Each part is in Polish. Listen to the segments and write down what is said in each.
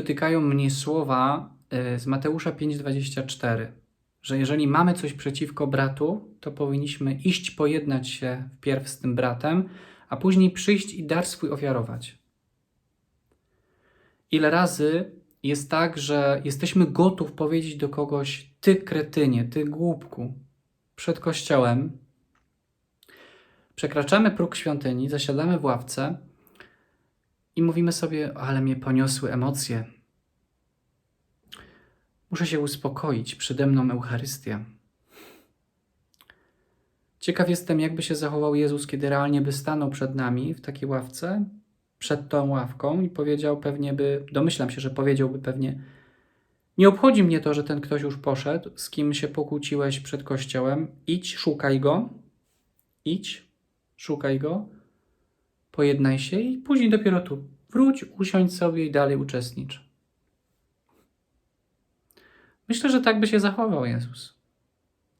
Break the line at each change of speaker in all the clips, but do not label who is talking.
Dotykają mnie słowa y, z Mateusza 5:24, że jeżeli mamy coś przeciwko bratu, to powinniśmy iść pojednać się wpierw z tym bratem, a później przyjść i dar swój ofiarować. Ile razy jest tak, że jesteśmy gotów powiedzieć do kogoś: Ty kretynie, ty głupku, przed kościołem. Przekraczamy próg świątyni, zasiadamy w ławce i mówimy sobie: Ale mnie poniosły emocje. Muszę się uspokoić, przede mną Eucharystia. Ciekaw jestem, jakby się zachował Jezus, kiedy realnie by stanął przed nami w takiej ławce, przed tą ławką i powiedział pewnie by, domyślam się, że powiedziałby pewnie, nie obchodzi mnie to, że ten ktoś już poszedł, z kim się pokłóciłeś przed kościołem, idź, szukaj go, idź, szukaj go, pojednaj się i później dopiero tu wróć, usiądź sobie i dalej uczestnicz. Myślę, że tak by się zachował Jezus.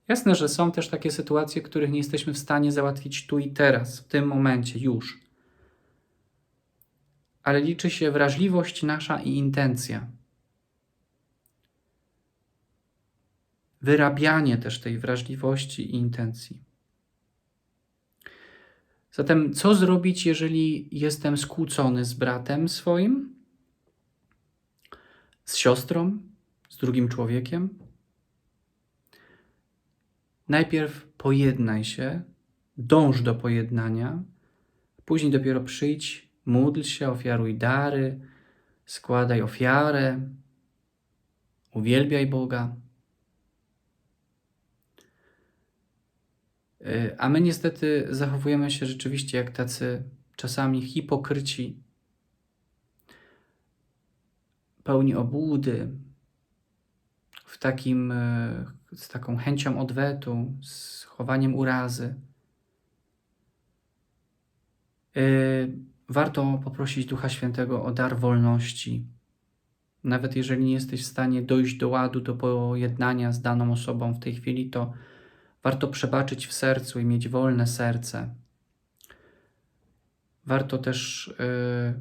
Jasne, że są też takie sytuacje, których nie jesteśmy w stanie załatwić tu i teraz, w tym momencie, już. Ale liczy się wrażliwość nasza i intencja. Wyrabianie też tej wrażliwości i intencji. Zatem, co zrobić, jeżeli jestem skłócony z bratem swoim, z siostrą, z drugim człowiekiem? Najpierw pojednaj się, dąż do pojednania, później dopiero przyjdź, módl się, ofiaruj dary, składaj ofiarę, uwielbiaj Boga. A my niestety zachowujemy się rzeczywiście jak tacy czasami hipokryci, pełni obłudy, w takim, y, z taką chęcią odwetu, z chowaniem urazy. Y, warto poprosić Ducha Świętego o dar wolności. Nawet jeżeli nie jesteś w stanie dojść do ładu, do pojednania z daną osobą w tej chwili, to Warto przebaczyć w sercu i mieć wolne serce. Warto też yy,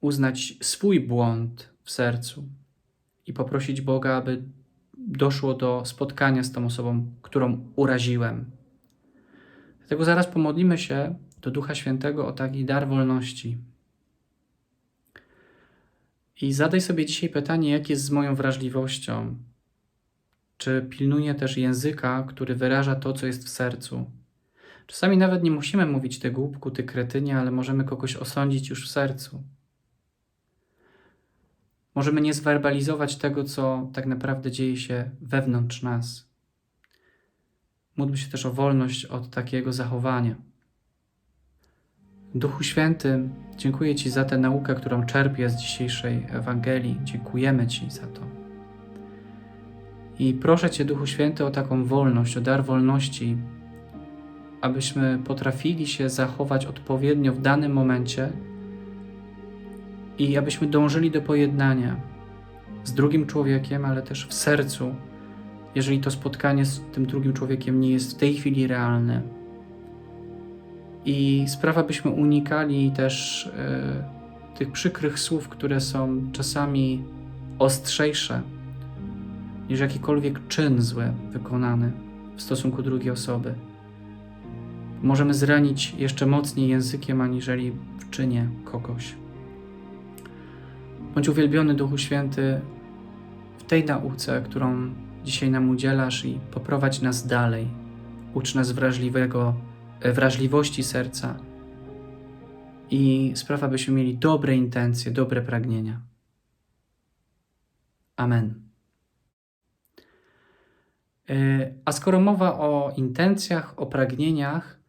uznać swój błąd w sercu i poprosić Boga, aby doszło do spotkania z tą osobą, którą uraziłem. Dlatego zaraz pomodlimy się do Ducha Świętego o taki dar wolności. I zadaj sobie dzisiaj pytanie, jak jest z moją wrażliwością, czy pilnuje też języka, który wyraża to, co jest w sercu. Czasami nawet nie musimy mówić ty głupku, ty kretynie, ale możemy kogoś osądzić już w sercu. Możemy nie zwerbalizować tego, co tak naprawdę dzieje się wewnątrz nas. Módlmy się też o wolność od takiego zachowania. Duchu Święty, dziękuję Ci za tę naukę, którą czerpię z dzisiejszej Ewangelii. Dziękujemy Ci za to. I proszę Cię, Duchu Święty, o taką wolność, o dar wolności, abyśmy potrafili się zachować odpowiednio w danym momencie i abyśmy dążyli do pojednania z drugim człowiekiem, ale też w sercu, jeżeli to spotkanie z tym drugim człowiekiem nie jest w tej chwili realne. I sprawa, byśmy unikali też y, tych przykrych słów, które są czasami ostrzejsze niż jakikolwiek czyn zły wykonany w stosunku drugiej osoby. Możemy zranić jeszcze mocniej językiem, aniżeli w czynie kogoś. Bądź uwielbiony Duchu Święty w tej nauce, którą dzisiaj nam udzielasz i poprowadź nas dalej. Ucz nas wrażliwego, e, wrażliwości serca i sprawa, byśmy mieli dobre intencje, dobre pragnienia. Amen. E, a skoro mowa o intencjach, o pragnieniach,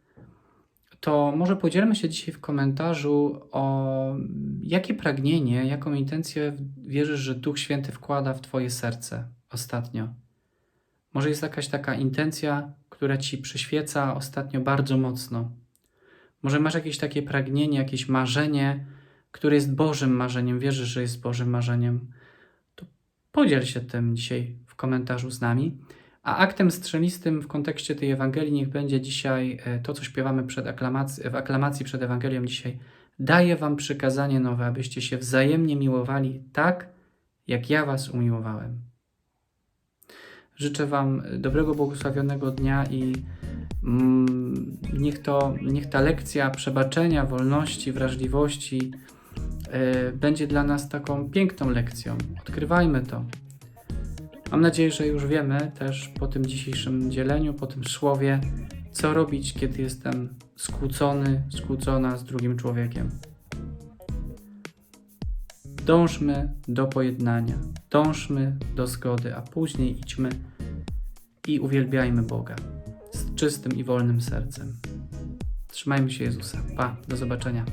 to może podzielmy się dzisiaj w komentarzu o jakie pragnienie, jaką intencję wierzysz, że Duch Święty wkłada w Twoje serce ostatnio. Może jest jakaś taka intencja, która Ci przyświeca ostatnio bardzo mocno. Może masz jakieś takie pragnienie, jakieś marzenie, które jest Bożym marzeniem, wierzysz, że jest Bożym marzeniem. To podziel się tym dzisiaj w komentarzu z nami. A aktem strzelistym w kontekście tej Ewangelii niech będzie dzisiaj e, to, co śpiewamy przed aklamacji, w aklamacji przed Ewangelią dzisiaj. Daję wam przykazanie nowe, abyście się wzajemnie miłowali tak, jak ja was umiłowałem. Życzę wam dobrego, błogosławionego dnia i mm, niech, to, niech ta lekcja przebaczenia, wolności, wrażliwości e, będzie dla nas taką piękną lekcją. Odkrywajmy to. Mam nadzieję, że już wiemy też po tym dzisiejszym dzieleniu, po tym słowie, co robić, kiedy jestem skłócony, skłócona z drugim człowiekiem. Dążmy do pojednania, dążmy do zgody, a później idźmy i uwielbiajmy Boga z czystym i wolnym sercem. Trzymajmy się Jezusa. Pa, do zobaczenia.